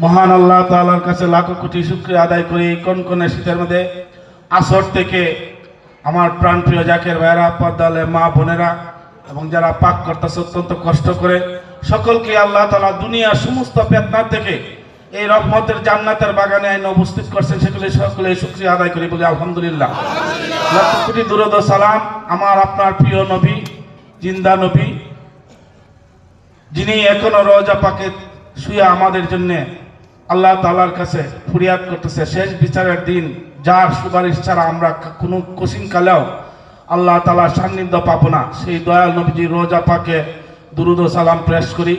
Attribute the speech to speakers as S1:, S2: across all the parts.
S1: মহান আল্লাহ তাআলার কাছে লাখো কোটি শুক্রিয়া আদায় করি কোন কোন শীতের মধ্যে আসর থেকে আমার প্রাণপ্রিয় জাকের ভাইরা পদ্মালে মা বোনেরা এবং যারা পাক করতেছে অত্যন্ত কষ্ট করে, সকলকে আল্লাহ তালা দুনিয়ার সমস্ত পেতনার থেকে এই রহমতের জান্নাতের বাগানে আইন উপস্থিত করছেন, সেগুলি সকলে শুক্রিয়া আদায় করি বলি আলহামদুলিল্লাহ। লক্ষ কোটি দুরদ সালাম আমার আপনার প্রিয় নবী, জিন্দা নবী, যিনি এখনও রোজা পাকে শুয়ে আমাদের জন্যে আল্লাহ তালার কাছে ফরিয়াদ করতেছে। শেষ বিচারের দিন যার সুপারিশ ছাড়া আমরা কোনো কোশিন কালেও আল্লাহ তালার সান্নিধ্য পাবো না। সেই দয়াল নবীজি রোজা পাকে দুরুদ সালাম প্রেস করি।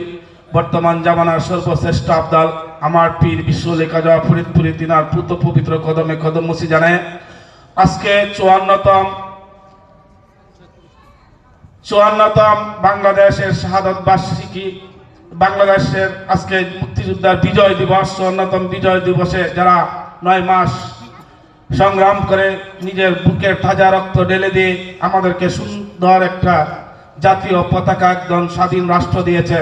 S1: বর্তমান জামানার সর্বশ্রেষ্ঠ আবদাল আমার পীর বিশ্ব লেখা যাওয়া ফরিদপুরি, তিনার পুত পবিত্র কদমে কদম মুসি জানায় আজকে চুয়ান্নতম চুয়ান্নতম বাংলাদেশের শাহাদত বার্ষিকী বাংলাদেশের আজকে মুক্তিযোদ্ধার বিজয় দিবস, অন্যতম বিজয় দিবসে যারা নয় মাস সংগ্রাম করে নিজের বুকের তাজা রক্ত ঢেলে দিয়ে আমাদেরকে সুন্দর একটা জাতীয় পতাকা একদম স্বাধীন রাষ্ট্র দিয়েছে,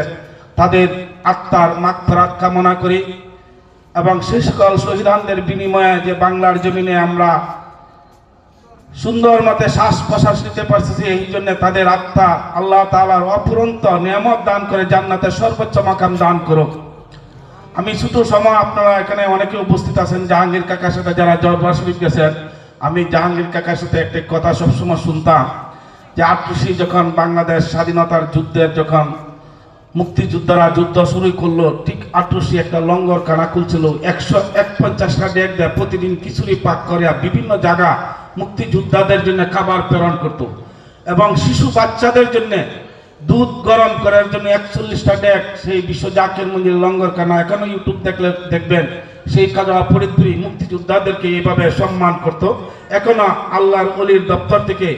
S1: তাদের আত্মার মাত্রাত কামনা করি। এবং সে সকল শহীদানদের বিনিময়ে যে বাংলার জমিনে আমরা সুন্দর মতে শ্বাস প্রশ্বাস নিতে পারতেছি এই জন্য তাদের আত্মা আল্লাহ তাআলার অপুরন্ত নিয়ামত দান করে জান্নাতের সর্বোচ্চ মাকাম দান করুক। আমি শুধু সময় আপনারা এখানে অনেকে উপস্থিত আছেন, জাহাঙ্গীর কাকার সাথে যারা জয়পুর গেছেন, আমি জাহাঙ্গীর কাকার সাথে একটা কথা সবসময় শুনতাম যে আট্রসি যখন বাংলাদেশ স্বাধীনতার যুদ্ধের যখন মুক্তিযোদ্ধারা যুদ্ধ শুরু করল, ঠিক আট্রসি একটা লঙ্গর কানা খুলছিল, একশো এক পঞ্চাশটা ডেক দেয়, প্রতিদিন খিচুড়ি পাক করে বিভিন্ন জায়গা মুক্তিযোদ্ধাদের জন্য খাবার প্রেরণ করত এবং শিশু বাচ্চাদের জন্য দুধ গরম করার জন্য একচল্লিশটা ডেক, সেই বিশ্ব জাকের মন্দির লঙ্গর কানা এখনও ইউটিউব দেখলে দেখবেন, সেই কাজা ফরিদপুরি মুক্তিযোদ্ধাদেরকে এইভাবে সম্মান করত। এখনও আল্লাহর অলির দপ্তর থেকে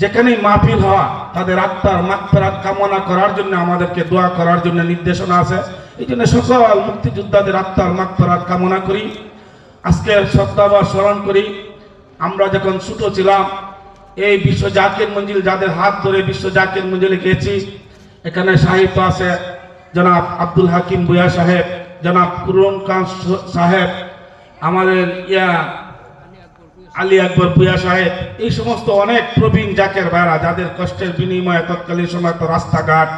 S1: যেখানেই মাহফিল হওয়া, তাদের আত্মার মাত্রাত কামনা করার জন্য আমাদেরকে দোয়া করার জন্য নির্দেশনা আছে। এই জন্য সকল মুক্তিযোদ্ধাদের আত্মার মাত্রাত কামনা করি। আজকে শ্রদ্ধাবার স্মরণ করি। আমরা যখন ছোট ছিলাম, এই বিশ্ব জাকের মঞ্জিল যাদের হাত ধরে বিশ্ব জাকের মঞ্জিলে গেছি, এখানে সাহিত্য আছে, জনাব আব্দুল হাকিম বুয়া সাহেব, জনাব কুরুন খান সাহেব, আমাদের ইয়া আলী আকবর বুয়া সাহেব, এই সমস্ত অনেক প্রবীণ জাকের ভাইরা যাদের কষ্টের বিনিময়ে তৎকালীন সময় তো রাস্তাঘাট,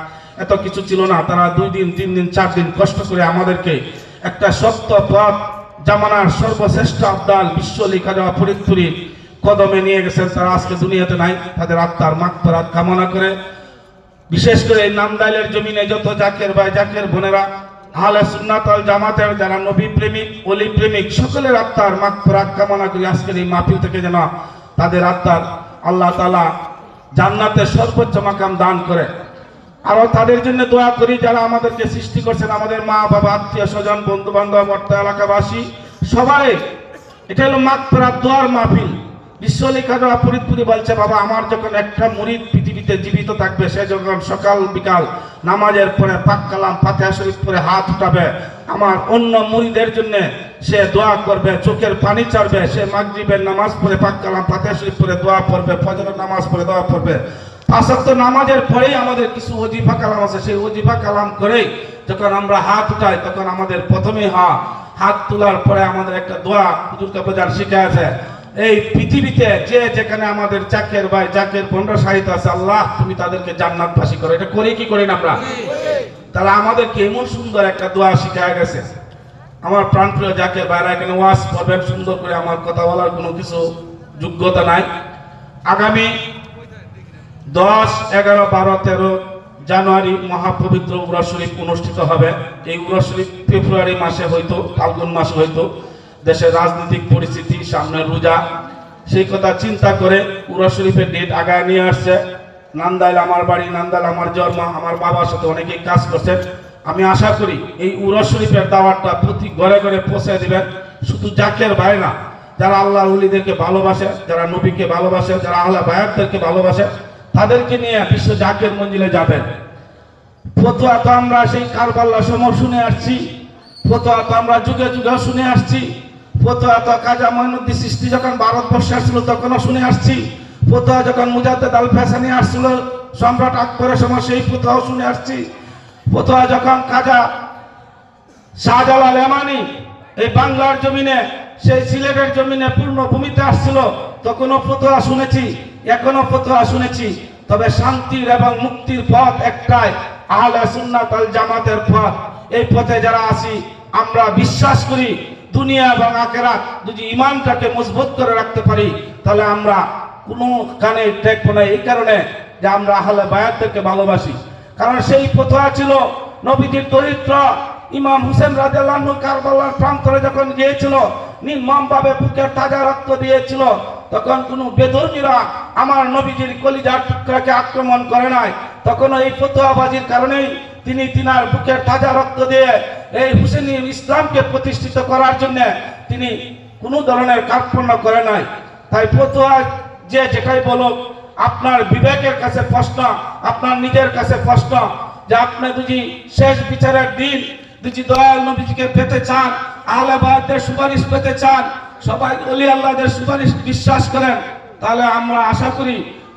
S1: এত কিছু ছিল না, তারা দুই দিন, তিন দিন, চার দিন কষ্ট করে আমাদেরকে একটা সত্য পথ জামানার সর্বশ্রেষ্ঠ আবদাল বিশ্ব লেখা যাওয়া ফরিদপুরি কদমে নিয়ে গেছেন তারা। আজকে দুনিয়াতে নাই, তাদের আত্মার মাত্রাত কামনা করে। বিশেষ করে নামদাইলের জমিনে যত জাকের ভাই, জাকের বোনেরা, আহলে সুন্নাতল জামাতের যারা নবী প্রেমিক অলি প্রেমিক সকলের আত্মার মাগফিরাত কামনা করি আজকের এই মাহফিল থেকে যেন তাদের আত্মার আল্লাহ তাআলা জান্নাতের সর্বোচ্চ মাকাম দান করে। আরও তাদের জন্য দোয়া করি যারা আমাদেরকে সৃষ্টি করছেন, আমাদের মা, বাবা, আত্মীয় স্বজন বন্ধু বান্ধব অর্থ এলাকাবাসী, সবাই। এটা হলো মাত্রার দোয়ার মাহফিল। বিশ্ব লেখা দেওয়া ফরিদপুরি বলছে, বাবা, আমার যখন একটা মুরিদ পৃথিবীতে জীবিত থাকবে, সে যখন সকাল বিকাল নামাজের পরে পাক কালাম, ফাতেহা শরীফ পরে হাত উঠাবে, আমার অন্য মুরিদের জন্য সে দোয়া করবে, চোখের পানি চাড়বে সে মাগরিবের নামাজ পড়ে পাক কালাম, ফাতেহা শরীফ পরে দোয়া পড়বে, ফজরের নামাজ পড়ে দোয়া পড়বে। পাঁচক্ত নামাজের পরেই আমাদের কিছু ওজিফা কালাম আছে। সেই ওজিফা কালাম করেই যখন আমরা হাত উঠাই, তখন আমাদের প্রথমে হা, হাত তোলার পরে আমাদের একটা দোয়া হুজুর পূজার শিখে আছে এই পৃথিবীতে যে যেখানে আমাদের জাকের ভাই, জাকের বন্ড সাহিত্য আছে, আল্লাহ তুমি তাদেরকে জান্নাত জান্নাতবাসী করো। এটা করি কি করি না আমরা? তাহলে আমাদেরকে এমন সুন্দর একটা দোয়া শিখায় গেছে। আমার প্রাণপ্রিয় জাকের ভাইরা, এখানে ওয়াজ করবেন সুন্দর করে আমার কথা বলার কোনো কিছু যোগ্যতা নাই। আগামী দশ, এগারো, বারো, তেরো জানুয়ারি মহাপবিত্র উরা শরীফ অনুষ্ঠিত হবে। এই উরা শরীফ ফেব্রুয়ারি মাসে হয়তো ফাল্গুন মাসে হয়তো দেশের রাজনৈতিক পরিস্থিতি, সামনে রোজা, সেই কথা চিন্তা করে উরা শরীফের ডেট আগায় নিয়ে আসছে। নান্দাইল আমার বাড়ি, নান্দাইল আমার জন্ম, আমার বাবার সাথে অনেকেই কাজ করছেন। আমি আশা করি এই উরা শরীফের দাওয়াতটা প্রতি ঘরে ঘরে পৌঁছে দেবেন। শুধু জাকের ভাই না, যারা আল্লাহ উলিদেরকে ভালোবাসে, যারা নবীকে ভালোবাসে, যারা আল্লাহ বায়াতদেরকে ভালোবাসে তাদেরকে নিয়ে বিশ্ব জাকের মঞ্জিলে যাবেন। ফতোয়া তো আমরা সেই কারবাল্লা সময় শুনে আসছি। ফতোয়া তো আমরা যুগে যুগে শুনে আসছি। ফতোয়া তো কাজা মঈনুদ্দিন সৃষ্টি যখন ভারতবর্ষে আসছিল তখনও শুনে আসছি। ফতোয়া যখন মুজাদ্দেদ আল ফ্যাসানি আসছিল, সম্রাট আকবরের সময় সেই ফতোয়াও শুনে আসছি। ফতোয়া যখন কাজা শাহজালাল এমানি এই বাংলার জমিনে, সেই সিলেটের জমিনে পূর্ণ ভূমিতে আসছিল, তখনও ফতোয়া শুনেছি। এখনও ফতোয়া শুনেছি, তবে শান্তির এবং মুক্তির পথ একটাই, আহলে সুন্নাত আল জামাতের পথ। এই পথে যারা আসি আমরা বিশ্বাস করি, দুনিয়া এবং আখেরাত যদি ইমানটাকে মজবুত করে রাখতে পারি, তাহলে আমরা কোনো কানে টেকবো না। এই কারণে যে আমরা আহলে বায়াতদেরকে ভালোবাসি। কারণ সেই ফতোয়া ছিল নবীজির দরিদ্র ইমাম হুসেন রাজু কারবালার প্রান্তরে যখন গিয়েছিল নির্মম ভাবে বুকের তাজা রক্ত দিয়েছিল তখন কোনো বেদর্মীরা আমার নবীজির কলিজার টুকরাকে আক্রমণ করে নাই। তখন এই ফতোয়াবাজির কারণেই তিনি তিনার বুকের তাজা রক্ত দিয়ে এই হুসেনি ইসলামকে প্রতিষ্ঠিত করার জন্য তিনি কোনো ধরনের কার্পণ্য করে নাই। তাই ফতোয়া যে যেটাই বলুক, আপনার বিবেকের কাছে প্রশ্ন আপনার নিজের কাছে প্রশ্ন যে আপনি যদি শেষ বিচারের দিন যদি দয়াল নবীজিকে পেতে চান আহলাবাদের সুপারিশ পেতে চান সবাই অলি আল্লাহদের সুপারিশ বিশ্বাস করেন, তাহলে আমরা আশা করি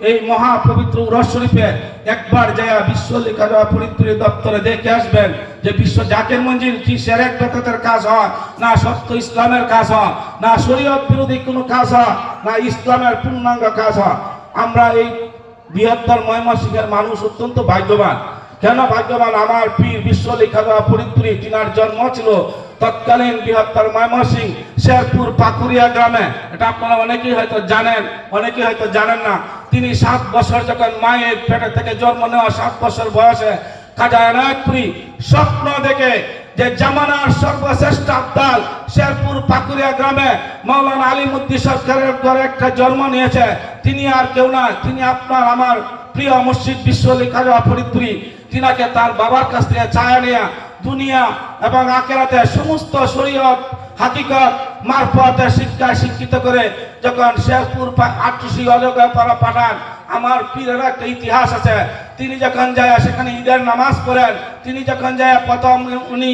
S1: এই মহা পবিত্র উরস শরীফে একবার যায় বিশ্ব লেখা যাওয়া ফরিদপুরি দপ্তরে দেখে আসবেন যে বিশ্ব জাকের মঞ্জিল কি সেরেক বেততের কাজ হয়, না সত্য ইসলামের কাজ হয়, না শরীয়ত বিরোধী কোনো কাজ হয়, না ইসলামের পূর্ণাঙ্গ কাজ হয়। আমরা এই বৃহত্তর ময়মনসিংহের মানুষ অত্যন্ত ভাগ্যবান। কেন ভাগ্যবান? আমার পীর বিশ্ব লেখা দেওয়া ফরিদপুরি তিনার জন্ম ছিল তৎকালীন বৃহত্তর ময়মনসিং শেরপুর পাকুরিয়া গ্রামে। এটা আপনারা অনেকেই হয়তো জানেন, অনেকেই হয়তো জানেন না। তিনি সাত বছর যখন মায়ের পেটে থেকে জন্ম নেওয়া সাত বছর বয়সে কাজা এনায়তপুরি স্বপ্ন দেখে যে জামানার সর্বশ্রেষ্ঠ আব্দাল শেরপুর পাকুরিয়া গ্রামে মৌলানা আলিমুদ্দি সরকারের ঘরে একটা জন্ম নিয়েছে। তিনি আর কেউ না, তিনি আপনার আমার প্রিয় মসজিদ বিশ্ব লেখা ফরিদপুরি তিনাকে তার বাবার কাছ থেকে ছায়া নেয়া দুনিয়া এবং আকেরাতে সমস্ত শরীয়ত হাকিকত মারফতে শিক্ষায় শিক্ষিত করে যখন শেরপুর আটশি অজগায় পাড়া পাঠান, আমার পীরের একটা ইতিহাস আছে। তিনি যখন যায় সেখানে ঈদের নামাজ পড়েন, তিনি যখন যায় প্রথম উনি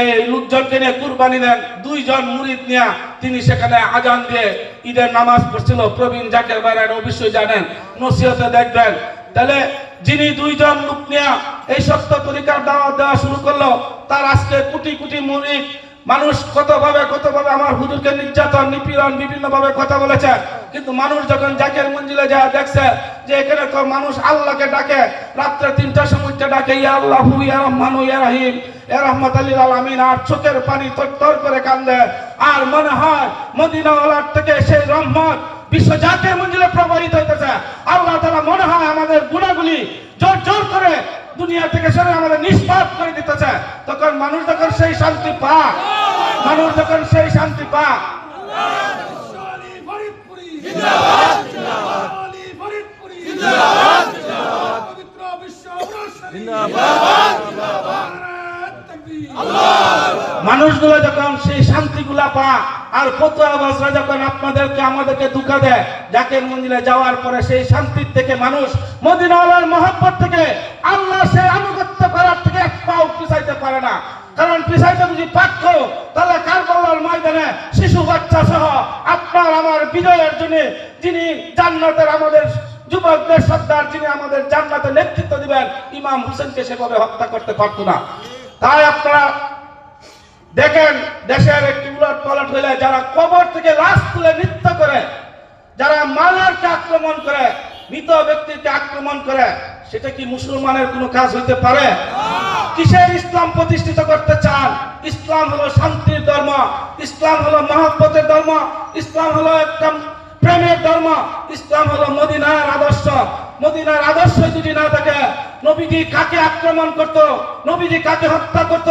S1: এই লোকজনকে নিয়ে কুরবানি দেন, দুইজন মুরিদ নিয়ে তিনি সেখানে আজান দিয়ে ঈদের নামাজ পড়ছিল। প্রবীণ জাকের বাইরেন অবশ্যই জানেন। নসিহতে দেখবেন তাহলে যিনি দুইজন লোক নেয়া এই সত্য তরিকার দাওয়াত দেওয়া শুরু করল, তার আজকে কোটি কোটি মুরিদ মানুষ কতভাবে কতভাবে আমার হুজুরকে নির্যাতন, নিপীড়ন বিভিন্ন ভাবে কথা বলেছে। কিন্তু মানুষ যখন জাকের মঞ্জিলে যায়, দেখছে যে এখানে তো মানুষ আল্লাহকে ডাকে, রাত্রে তিনটার সময় ডাকে, ইয়া আল্লাহ, ইয়া রহমানু, ইয়া রহিম, ইয়া রহমত আলামিন। আর চোখের পানি তর করে কান্দে। আর মনে হয় মদিনাওয়ালার থেকে সেই রহমত বিশ্ব জাতীয় মঞ্জিলে প্রবাহিত হইতেছে। আল্লাহ তালা মনে হয় আমাদের গুণাগুলি জোর জোর করে দুনিয়া থেকে সরে আমাদের নিষ্পাপ করে দিতেছে। তখন মানুষ যখন সেই শান্তি পা মানুষ যখন সেই শান্তি পা
S2: জিন্দাবাদ জিন্দাবাদ।
S1: মানুষগুলো যখন সেই শান্তিগুলা পা আর ফতুয়াবাজরা যখন আপনাদেরকে আমাদেরকে দুঃখা দেয় জাকের মন্দিরে যাওয়ার পরে সেই শান্তির থেকে মানুষ মদিনাওয়ালার মহব্বত থেকে আল্লাহ সে আনুগত্য করার থেকে এক পাও পিছাইতে পারে না। কারণ পিছাইতে যদি পাক্য তাহলে কারবালার ময়দানে শিশু বাচ্চা সহ আপনার আমার বিজয়ের জন্য যিনি জান্নাতের আমাদের যুবকদের সর্দার, যিনি আমাদের জান্নাতে নেতৃত্ব দিবেন, ইমাম হোসেনকে সেভাবে হত্যা করতে পারতো না। তাই আপনারা দেখেন, দেশের একটি উলট পালট হইলে যারা কবর থেকে লাশ তুলে নৃত্য করে, যারা মালারকে আক্রমণ করে, মৃত ব্যক্তিকে আক্রমণ করে, সেটা কি মুসলমানের কোনো কাজ হইতে পারে? কিসের ইসলাম প্রতিষ্ঠিত করতে চান? ইসলাম হলো শান্তির ধর্ম, ইসলাম হলো মহব্বতের ধর্ম, ইসলাম হলো একটা প্রেমের ধর্ম, ইসলাম হলো মদিনার আদর্শ। মদিনার আদর্শ যদি না থাকে নবীজি কাকে আক্রমণ করত? নবীজি কাকে হত্যা করত?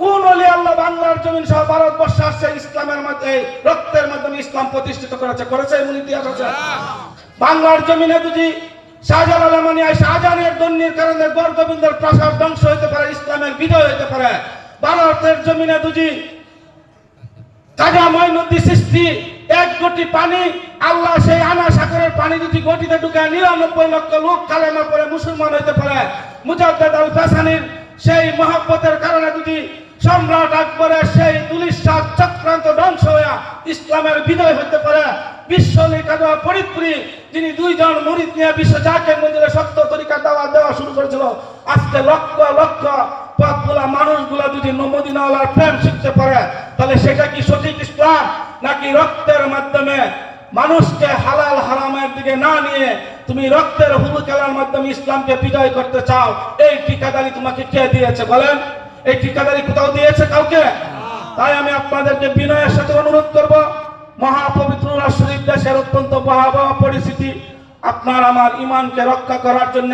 S1: কোন অলি আল্লাহ বাংলার জমিন সহ ভারতবর্ষে আসছে, ইসলামের মধ্যে রক্তের মাধ্যমে ইসলাম প্রতিষ্ঠিত করেছে করেছে এমন ইতিহাস আছে। বাংলার জমিনে যদি শাহজালাল মানিয়া শাহজাহানের দন্যের কারণে গর্গবিন্দের প্রাসাদ ধ্বংস হইতে পারে, ইসলামের বিজয় হইতে পারে, ভারতের জমিনে যদি কাজা ময়নদী সৃষ্টি এক কোটি পানি, আল্লাহ সেই আনা সাগরের পানি যদি গটিতে ঢুকায়, নিরানব্বই লক্ষ লোক কালেমা পরে মুসলমান হইতে পারে। মুজাদ্দেদ ফেসানির সেই মহব্বতের কারণে যদি সম্রাট আকবরের সেই দুলিশ সাত চক্রান্ত ধ্বংস হইয়া ইসলামের বিজয় হইতে পারে, বিশ্ব লেখা ফরিদপুরি, যিনি দুইজন মুরিদ নিয়ে বিশ্ব জাকের মন্দিরে সত্য তরিকা দেওয়া দেওয়া শুরু করেছিল, আজকে লক্ষ লক্ষ পথগুলা মানুষগুলা যদি নমদিনাওয়ালার প্রেম শিখতে পারে, তাহলে সেটা কি সঠিক ইসলাম? নাকি রক্তের মাধ্যমে মানুষকে হালাল হারামের দিকে না নিয়ে তুমি রক্তের হুলু খেলার মাধ্যমে ইসলামকে বিজয় করতে চাও, এই ঠিকাদারি তোমাকে কে দিয়েছে বলেন? এই ঠিকাদারি কোথাও দিয়েছে কাউকে? তাই আমি আপনাদেরকে বিনয়ের সাথে অনুরোধ করব, মহাপবিত্র শরীফ দেশের অত্যন্ত ভয়াবহ পরিস্থিতি। আপনার আমার ইমানকে রক্ষা করার জন্য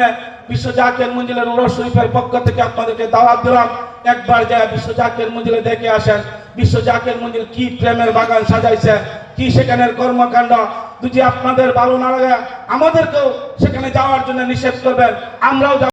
S1: বিশ্ব জাকের মঞ্জিলের উরস শরীফের পক্ষ থেকে আপনাদেরকে দাওয়াত দিলাম। একবার যায় বিশ্ব জাকের মঞ্জিলে দেখে আসেন। বিশ্ব জাকের মঞ্জিল কি প্রেমের বাগান সাজাইছে, কি সেখানের কর্মকাণ্ড। যদি আপনাদের ভালো না লাগে, আমাদেরকেও সেখানে যাওয়ার জন্য নিষেধ করবেন। আমরাও